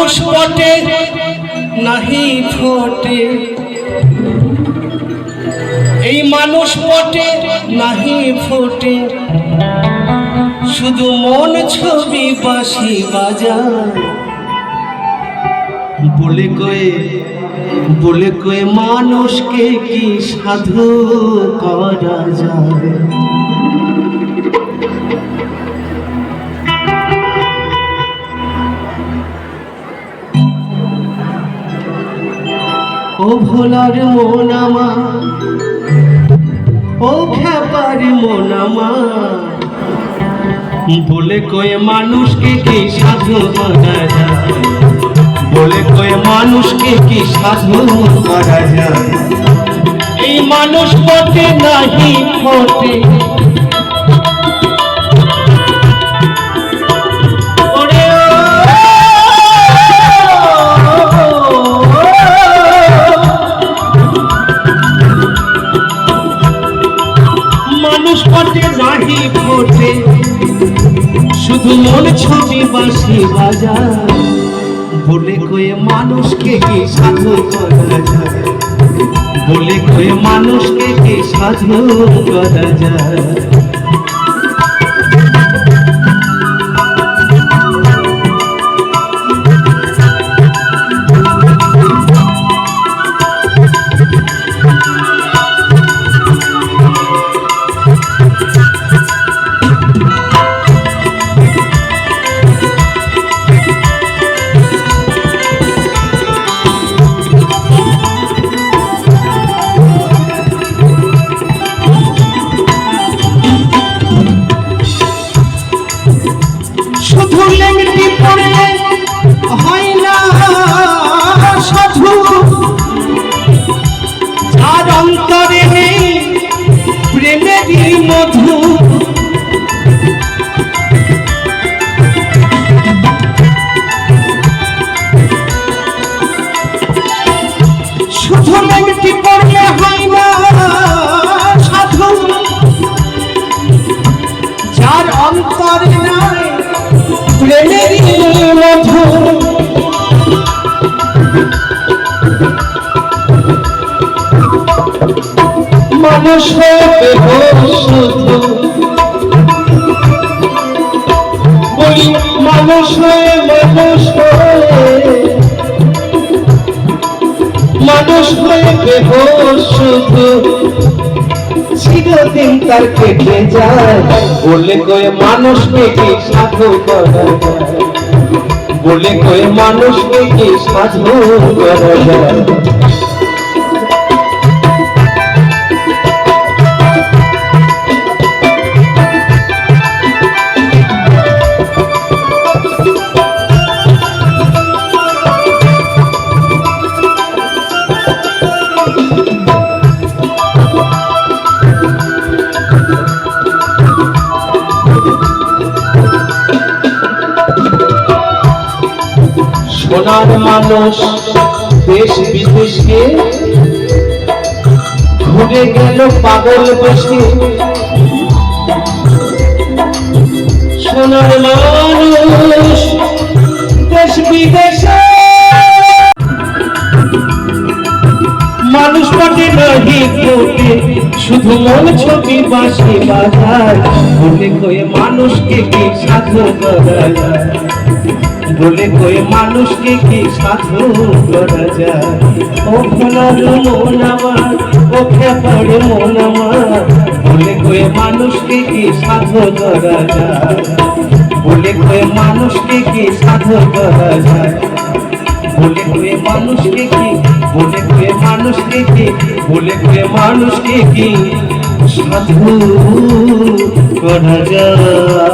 পটে নাহি ফোটে। এই মানুষ পটে নাহি ফোটে। শুধু মন ছবি বাসি বাজা বলে কয়ে বলে কয়ে, মানুষকে কি সাধু করা যায়? ও ভোলার মন ও খ্যাপার মন বলে কয়ে, মানুষকে কি সাধু করা যায়? বলে কয়ে, মানুষকে কি সাধু করা যায়? এই মানুষ পথে নাহি ফোটে মানুষ নাহি ফোটে শুধু মন ছবি বাসি বাজায় বলে কয়ে মানুষকে কি সাধু করা যায়? বলে কয়ে মানুষকে কি সাধু করা যায়? মানুষ হয়ে বলি মানুষ হয়ে মানুষ হয়ে মানুষ হয়ে চিরদিন তার কেটে যায়। বলে কয়ে, মানুষ কি সাধু করা? বলে কয়ে, মানুষ কি সাধু করা? যায় সোনার মানুষ দেশ বিদেশে ঘুরে গেল পাগল বসে। সোনার মানুষ দেশ বিদেশে। মানুষ পটে নাহি ফোটে শুধু মন ছবি বাসি বাজায়। বলে কয়ে মানুষকে কি সাধু করা যায় বলে কয়ে মানুষকে কি সাধু করা যায়? ও ভোলার মন আমার, ও খেপার মন আমার, বলে কয়ে মানুষকে কি সাধু করা যায়? বলে কয়ে মানুষকে কি সাধু করা যায়? বলে কয়ে মানুষকে কি, বলে কয়ে মানুষকে কি, বলে কয়ে মানুষকে কি সাধু করা যায়?